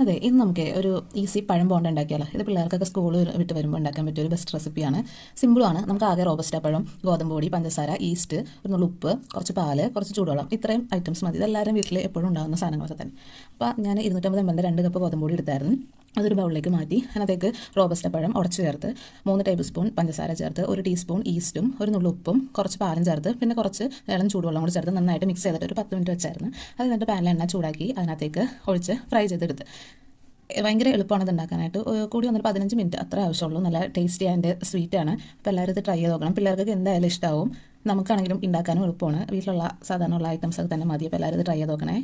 അതെ ഇന്ന് നമുക്ക് ഒരു ഈസി പഴം ബോണ്ട ഉണ്ടാക്കിയാലോ? ഇത് പിള്ളേർക്കൊക്കെ സ്കൂൾ വിട്ട് വരുമ്പോൾ ഉണ്ടാക്കാൻ പറ്റിയ ഒരു ബെസ്റ്റ് റെസിപ്പിയാണ് സിമ്പിളാണ് നമുക്ക് ആകെ റോബസ്റ്റ പഴം ഗോതമ്പ് പൊടി പഞ്ചസാര ഈസ്റ്റ് ഒരു നുള്ളു ഉപ്പ് കുറച്ച് പാൽ കുറച്ച് ചൂടുവെള്ളം ഇത്രയും ഐറ്റംസ് മതി. ഇതെല്ലാവരും വീട്ടിൽ എപ്പോഴും ഉണ്ടാകുന്ന സാധനങ്ങളൊക്കെ തന്നെ. അപ്പോൾ ഞാൻ ഇരുന്നൂറ്റമ്പത് എം രണ്ട് കപ്പ് ഗോതമ്പ് പൊടി എടുത്തായിരുന്നു. അതൊരു ബൗളിലേക്ക് മാറ്റി അതിനകത്തേക്ക് റോബസ്റ്റ പഴം ഉടച്ച് ചേർത്ത് മൂന്ന് ടേബിൾ സ്പൂൺ പഞ്ചസാര ചേർത്ത് ഒരു ടീസ്പൂൺ ഈസ്റ്റും ഒരു നുള്ളു ഉപ്പും കുറച്ച് പാലും ചേർത്ത് പിന്നെ കുറച്ച് ഇളം ചൂടുവെള്ളം കൂടി ചേർത്ത് നന്നായിട്ട് മിക്സ് ചെയ്തിട്ട് ഒരു പത്ത് മിനിറ്റ് വെച്ചായിരുന്നു. അത് എന്നിട്ട് പാനിൽ എണ്ണ ചൂടാക്കി അതിനകത്തേക്ക് ഒഴിച്ച് ഫ്രൈ ചെയ്തെടുത്ത്. ഭയങ്കര എളുപ്പമാണ് ഇത് ഉണ്ടാക്കാനായിട്ട്. കൂടി വന്നൊരു പതിനഞ്ച് മിനിറ്റ് അത്ര ആവശ്യമുള്ളൂ. നല്ല ടേസ്റ്റി ആൻഡ് സ്വീറ്റ് ആണ്. അപ്പോൾ എല്ലാവരും ഇത് ട്രൈ ചെയ്ത് നോക്കണം. പിള്ളേർക്ക് എന്തായാലും ഇഷ്ടമാവും നമുക്കാണെങ്കിലും ഉണ്ടാക്കാനും എളുപ്പമാണ്. വീട്ടിലുള്ള സാധാരണ ഉള്ള ഐറ്റംസ് ഒക്കെ തന്നെ മതി. അപ്പോൾ എല്ലാവരും ഇത് ട്രൈ ചെയ്ത് നോക്കണേ.